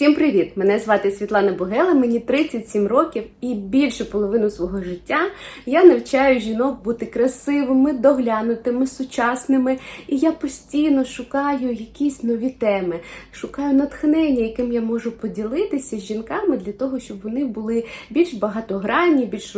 Всім привіт! Мене звати Світлана Бугела, мені 37 років і більшу половину свого життя я навчаю жінок бути красивими, доглянутими, сучасними. І я постійно шукаю якісь нові теми, шукаю натхнення, яким я можу поділитися з жінками для того, щоб вони були більш багатогранні, більш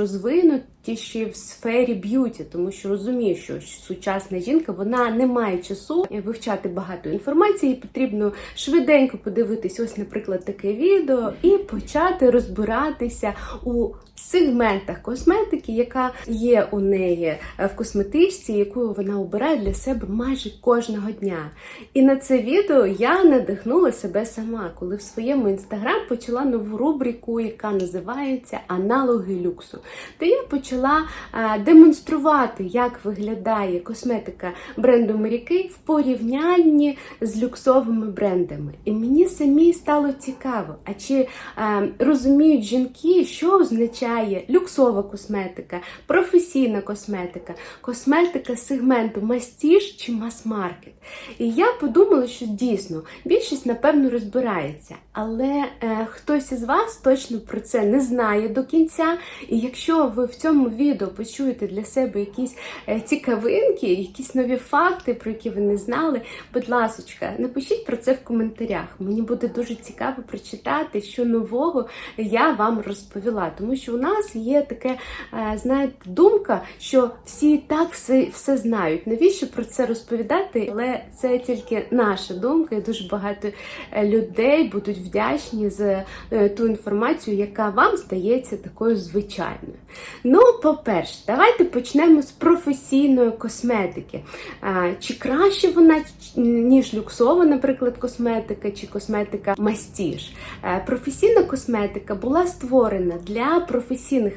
розвинутіші в сфері б'юті, тому що розумію, що сучасна жінка вона не має часу вивчати багато інформації. Потрібно швиденько подивитись, ось, наприклад, таке відео, і почати розбиратися у сегментах косметики, яка є у неї е, в косметичці, яку вона обирає для себе майже кожного дня. І на це відео я надихнула себе сама, коли в своєму інстаграм почала нову рубрику, яка називається Аналоги люксу. То я почала е, демонструвати, як виглядає косметика бренду Mary в порівнянні з люксовими брендами. І мені самі стало цікаво, а чи е, розуміють жінки, що означає люксова косметика, професійна косметика, косметика сегменту мастіж чи мас-маркет. І я подумала, що дійсно більшість, напевно, розбирається, але е, хтось із вас точно про це не знає до кінця. І якщо ви в цьому відео почуєте для себе якісь е, цікавинки, якісь нові факти, про які ви не знали, будь ласочка, напишіть про це в коментарях. Мені буде дуже цікаво прочитати, що нового я вам розповіла, тому що у нас є таке, е, знаєте, думка, що всі так все, все знають. Навіщо про це розповідати? Але це тільки наша думка, і дуже багато е, людей будуть вдячні за е, ту інформацію, яка вам здається такою звичайною. Ну, по-перше, давайте почнемо з професійної косметики. Чи краще вона, ніж люксова, наприклад, косметика, чи косметика мастіж? Професійна косметика була створена для професійних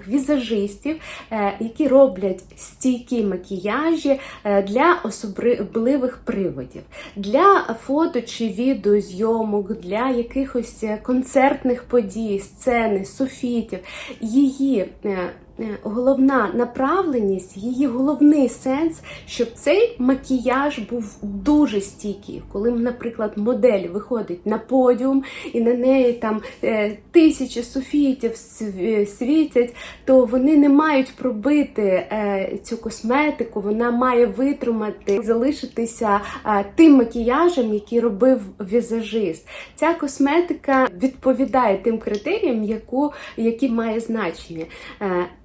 візажистів, е, які роблять стійкі макіяжі е, для особливих приводів, для фото чи відеозйомок, для якихось концертних подій, сцени, суфітів. Її е, Головна направленість, її головний сенс, щоб цей макіяж був дуже стійкий. Коли, наприклад, модель виходить на подіум і на неї там тисячі софітів світять, то вони не мають пробити цю косметику, вона має витримати, залишитися тим макіяжем, який робив візажист. Ця косметика відповідає тим критеріям, яку, які має значення.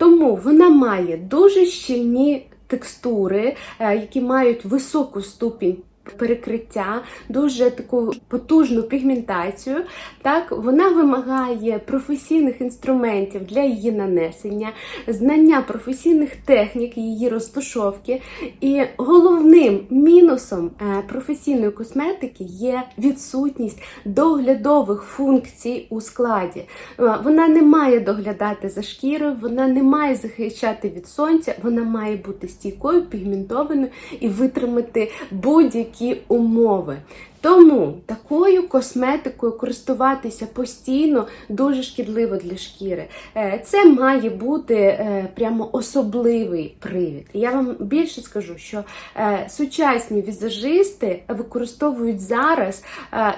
Тому вона має дуже щільні текстури, які мають високу ступінь перекриття, дуже таку потужну пігментацію. Так, Вона вимагає професійних інструментів для її нанесення, знання професійних технік її розташовки. І головним мінусом е, професійної косметики є відсутність доглядових функцій у складі. Е, вона не має доглядати за шкірою, вона не має захищати від сонця, вона має бути стійкою, пігментованою і витримати будь-які такі умови. Тому такою косметикою користуватися постійно дуже шкідливо для шкіри. Е, це має бути е, прямо особливий привід. Я вам більше скажу, що е, сучасні візажисти використовують зараз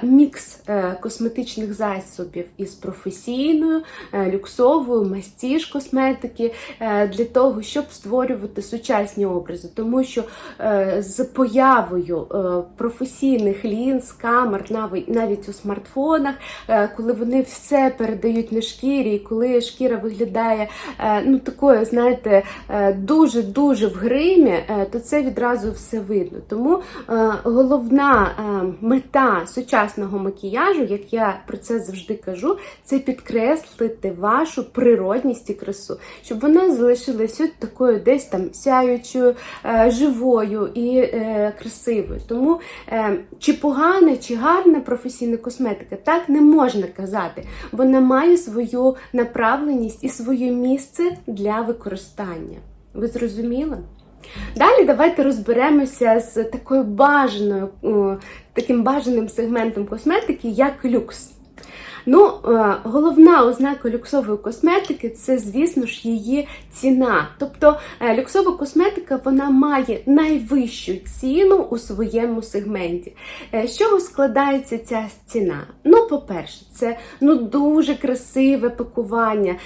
мікс косметичних засобів із професійною, люксовою, мастіж косметики для того, щоб створювати сучасні образи, тому що з появою професійних лін лінз, камер, навіть у смартфонах, е, коли вони все передають на шкірі, і коли шкіра виглядає е, ну такою, знаєте, е, дуже-дуже в гримі, то це відразу все видно. Тому головна мета сучасного макіяжу, як я про це завжди кажу, це підкреслити вашу природність і красу, щоб вона залишилася такою десь там сяючою, живою і красивою. Тому чи погано погана чи гарна професійна косметика, так не можна казати. Вона має свою направленість і своє місце для використання. Ви зрозуміли? Далі давайте розберемося з такою бажаною, таким бажаним сегментом косметики, як люкс. Ну, е, головна ознака люксової косметики це, звісно ж, її ціна. Тобто е, люксова косметика вона має найвищу ціну у своєму сегменті. Е, З чого складається ця ціна? Ну, по-перше, це ну дуже красиве пакування.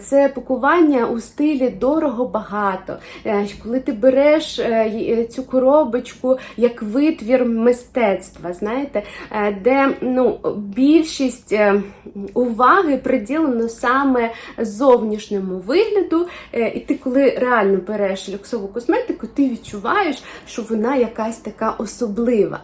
Це пакування у стилі дорого-багато. Коли ти береш цю коробочку як витвір мистецтва, знаєте, де ну, більшість уваги приділено саме зовнішньому вигляду. Е, І ти, коли реально береш люксову косметику, ти відчуваєш, що вона якась така особлива.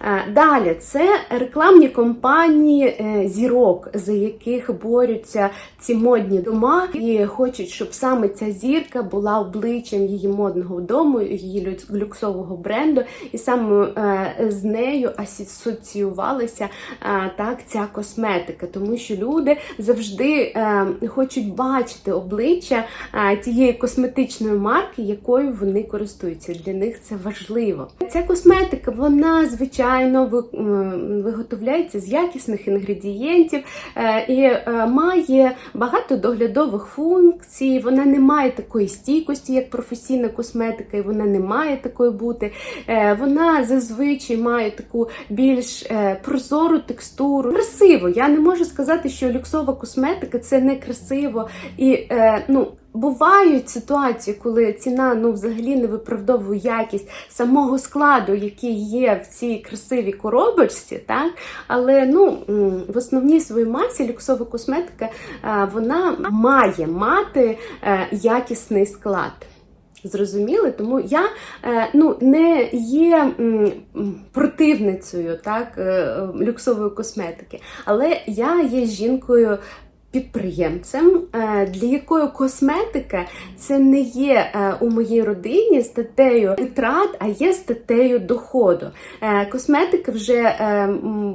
Е, Далі це рекламні компанії е, зірок, за яких борються ці модні дома, і хочуть, щоб саме ця зірка була обличчям її модного дому, її люксового бренду, і саме з нею асоціювалася так ця косметика, тому що люди завжди е, хочуть бачити обличчя е, тієї косметичної марки, якою вони користуються. Для них це важливо. Ця косметика, вона звичайно виготовляється з якісних інгредієнтів е, і має багато доглядових функцій. Вона не має такої стійкості, як професійна косметика, і вона не має такої бути. Вона зазвичай має таку більш прозору текстуру. Красиво. Я не можу сказати, що люксова косметика це не красиво і е, ну. Бувають ситуації, коли ціна ну взагалі не виправдовує якість самого складу, який є в цій красивій коробочці, так але ну в основній своїй масі люксова косметика е, вона має мати е, якісний склад. Зрозуміли, тому я е, ну не є противницею так е, е, люксової косметики, але я є жінкою. Підприємцем, для якої косметика це не є у моїй родині статтею витрат, а є статтею доходу. Косметика вже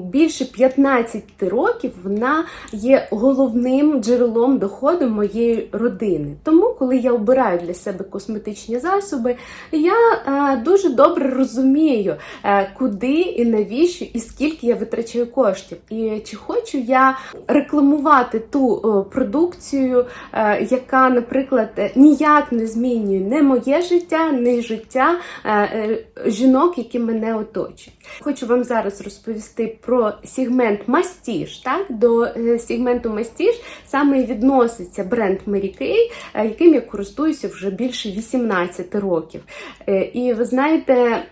більше 15 років вона є головним джерелом доходу моєї родини. Тому, коли я обираю для себе косметичні засоби, я е, дуже добре розумію, е, куди і навіщо, і скільки я витрачаю коштів. І чи хочу я рекламувати ту е, продукцію, яка, наприклад, ніяк не змінює не моє життя, не життя жінок, які мене оточують. Хочу вам зараз розповісти про сегмент мастіж. Так, до е, сегменту мастіж саме відноситься бренд Mary Kay, е, яким я користуюся вже більше 18 років. Е, І ви знаєте,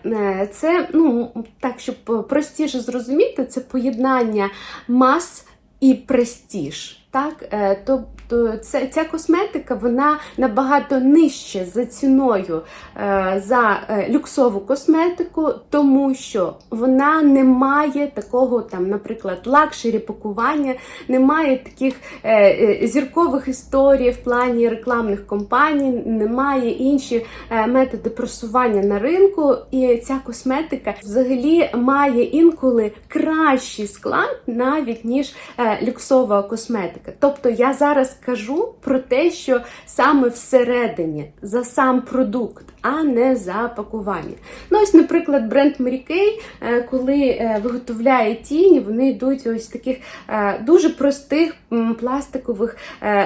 це ну так, щоб простіше зрозуміти, це поєднання мас і престіж. Так, Е, тобто це, ця косметика вона набагато нижче за ціною е, за е, люксову косметику, тому що вона не має такого, там, наприклад, лакшері пакування, не має таких е, зіркових історій в плані рекламних компаній, немає інші методи просування на ринку. І ця косметика взагалі має інколи кращий склад навіть ніж люксова косметика. Тобто я зараз кажу про те, що саме всередині за сам продукт, а не за пакування. Ну, ось, наприклад, бренд Mary Kay, е, коли е, виготовляє тіні, вони йдуть ось в таких е, дуже простих пластикових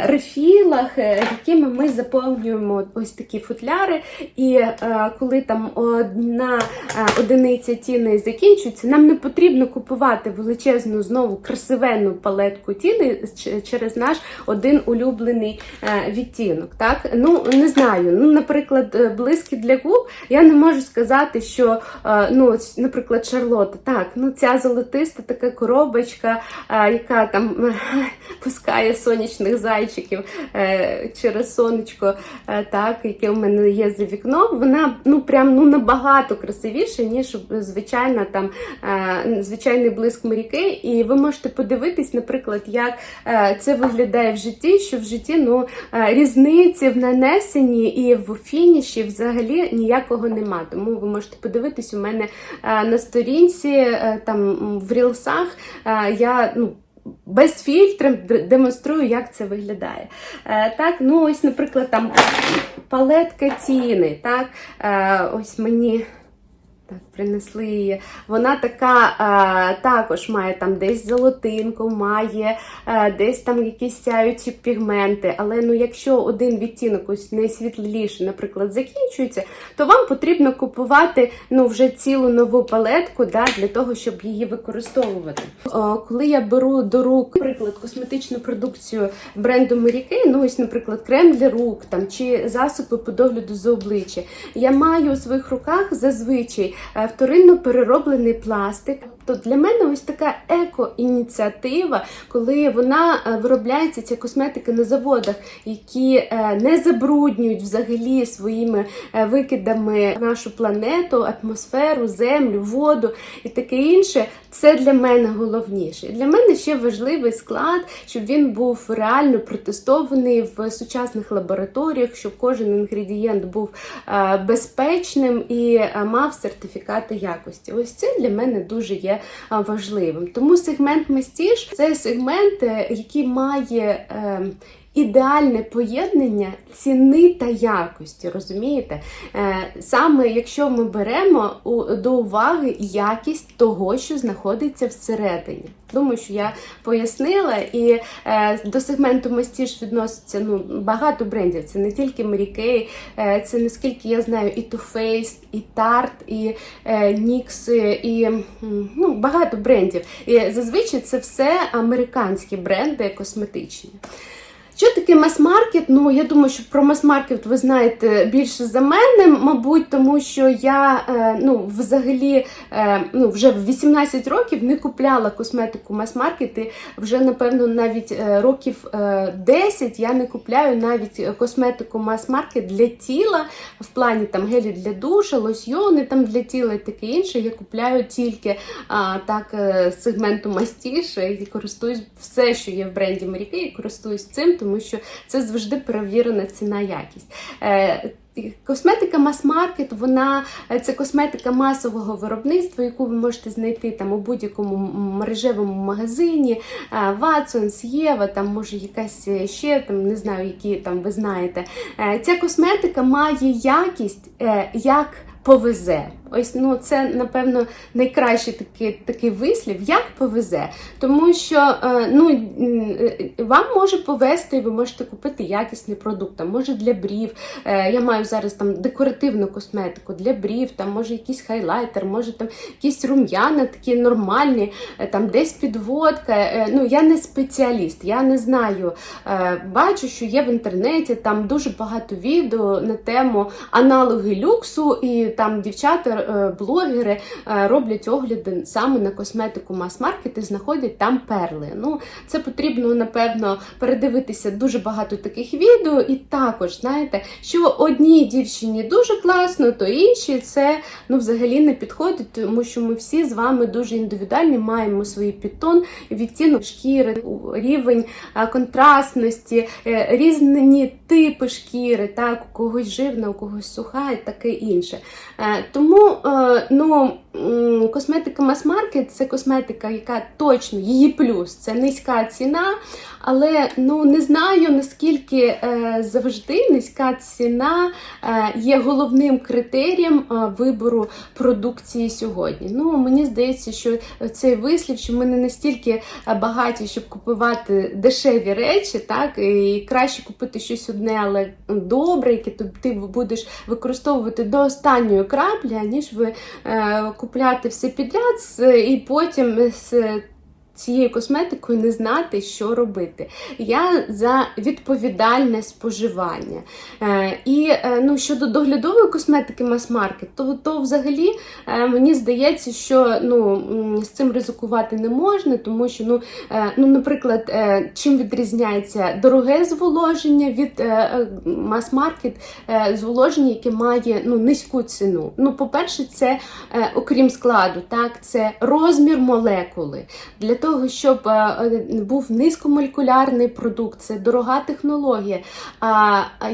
рефілах, якими ми заповнюємо ось такі футляри. І коли там одна одиниця тіни закінчується, нам не потрібно купувати величезну знову красивенну палетку тіни через наш один улюблений е, відтінок. Так? Ну, не знаю. Ну, наприклад, е, блиски для губ, я не можу сказати, що, е, ну, наприклад, Шарлотта, так, ну ця золотиста така коробочка, яка там пускає сонячних зайчиків через сонечко, так, яке в мене є за вікном, вона ну прям ну набагато красивіша, ніж звичайна там звичайний блиск Маріки. І ви можете подивитись, наприклад, як це виглядає в житті, що в житті ну е, різниці в нанесенні і в фініші взагалі ніякого нема. Тому ви можете подивитись у мене е, на сторінці, е, там в рілсах я ну. Без фільтрів демонструю, як це виглядає. Е, так, ну ось, наприклад, там палетка тіни. Так, е, ось мені так принесли її. Вона така е, також має там десь золотинку, має е, десь там якісь сяючі пігменти. Але ну, якщо один відтінок ось найсвітліший, наприклад, закінчується, то вам потрібно купувати ну, вже цілу нову палетку да, для того, щоб її використовувати. О, коли я беру до рук, наприклад, косметичну продукцію бренду Mary ну ось, наприклад, крем для рук там чи засоби по догляду за обличчя, я маю у своїх руках зазвичай е, вторинно перероблений пластик. То для мене ось така еко-ініціатива, коли вона е, виробляється ця косметика на заводах, які е, не забруднюють взагалі своїми е, викидами нашу планету, атмосферу, землю, воду і таке інше. Це для мене головніше. Для мене ще важливий склад, щоб він був реально протестований в сучасних лабораторіях, щоб кожен інгредієнт був безпечним і мав сертифікати якості. Ось це для мене дуже є е, важливим. Тому сегмент Мастіж це сегмент, е, який має. Ідеальне поєднання ціни та якості, розумієте? Е, Саме якщо ми беремо до уваги якість того, що знаходиться всередині. Думаю, що я пояснила, і е, до сегменту мастіж відноситься ну, багато брендів. Це не тільки Mary Kay, е, це наскільки я знаю, і Too Faced, і Tarte, і NYX, і ну, багато брендів. І зазвичай це все американські бренди косметичні. Що таке мас-маркет? Ну, я думаю, що про мас-маркет ви знаєте більше за мене, мабуть, тому що я е, ну, взагалі е, ну, вже в 18 років не купляла косметику мас-маркет, і вже, напевно, навіть е, років е, 10 я не купляю навіть косметику мас-маркет для тіла, в плані там гелі для душа, лосьйони там для тіла і таке інше. Я купляю тільки а, так з сегменту мастіж і користуюсь все, що є в бренді Mary Kay, користуюсь цим, тому що це завжди перевірена ціна якість. Е, Косметика мас-маркет, вона е, це косметика масового виробництва, яку ви можете знайти там у будь-якому мережевому магазині. е, Watsons, Єва, там може якась ще там не знаю, які там ви знаєте. Ця косметика має якість як повезе. Ось ну це напевно найкращий такий такий вислів, як повезе. Тому що е, ну, е, вам може повезти, і ви можете купити якісний продукт. Там, може для брів. Е, я маю зараз там декоративну косметику для брів, там може якийсь хайлайтер, може там якісь рум'яна, такі нормальні, там десь підводка. Ну я не спеціаліст, я не знаю. Бачу, що є в інтернеті там дуже багато відео на тему аналоги люксу, і там дівчата, блогери е, роблять огляди саме на косметику мас-маркет і знаходять там перли. Ну, це потрібно, напевно, передивитися дуже багато таких відео. І також, знаєте, що одній дівчині дуже класно, то іншій це ну, взагалі не підходить, тому що ми всі з вами дуже індивідуальні, маємо свій підтон, відтінок шкіри, рівень е, контрастності, е, різні типи шкіри, так, у когось живна, у когось суха і таке інше. Е, Тому е, ну, косметика мас-маркет це косметика, яка точно її плюс, це низька ціна, але ну, не знаю наскільки е, завжди низька ціна е, є головним критерієм е, вибору продукції сьогодні. Ну, мені здається, що цей вислів, що ми не настільки е, багаті, щоб купувати дешеві речі, так і краще купити щось одне, але добре, яке ти- будеш використовувати до останньої краплі, аніж ви е, купляти все підряд і потім з цією косметикою не знати, що робити. Я за відповідальне споживання. Е, і е, ну, щодо доглядової косметики мас-маркет, то, то взагалі е, мені здається, що ну, з цим ризикувати не можна, тому що, ну, ну, наприклад, чим відрізняється дороге зволоження від мас-маркет зволоження, яке має ну, низьку ціну. Ну, по-перше, це окрім складу, так, це розмір молекули. Для того, щоб е, е, був низькомолекулярний продукт, це дорога технологія,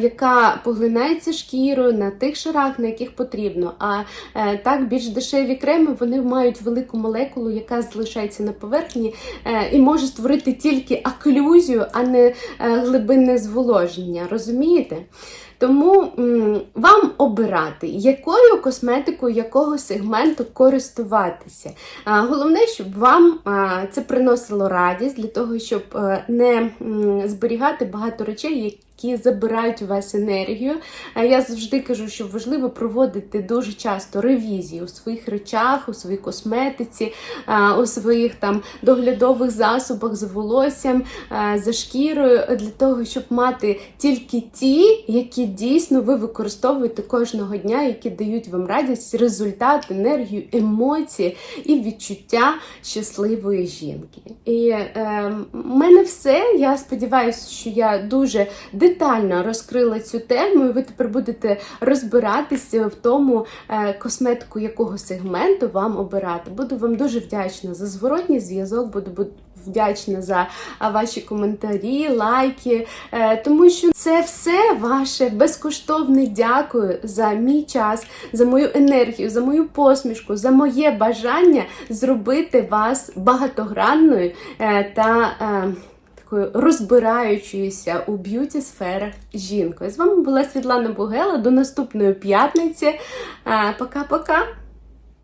яка поглинається шкірою на тих шарах, на яких потрібно. А е, так, більш дешеві креми вони мають велику молекулу, яка залишається на поверхні і може створити тільки оклюзію, а не глибинне зволоження. Розумієте? Тому вам обирати, якою косметикою якого сегменту користуватися. Головне, щоб вам це приносило радість для того, щоб е, не зберігати багато речей, які забирають у вас енергію. А Я завжди кажу, що важливо проводити дуже часто ревізії у своїх речах, у своїй косметиці, у своїх там доглядових засобах з волоссям, за шкірою, для того, щоб мати тільки ті, які дійсно ви використовуєте кожного дня, які дають вам радість, результат, енергію, емоції і відчуття щасливої жінки. І е, в мене все. Я сподіваюся, що я дуже детально розкрила цю тему, і ви тепер будете розбиратися в тому, е, косметику якого сегменту вам обирати. Буду вам дуже вдячна за зворотній зв'язок, буду вдячна за ваші коментарі, лайки, е, тому що це все ваше безкоштовне дякую за мій час, за мою енергію, за мою посмішку, за моє бажання зробити вас багатогранною е, та. Такою розбираючоюся у б'юті сферах жінкою. З вами була Світлана Бугела. До наступної п'ятниці. Пока-пока!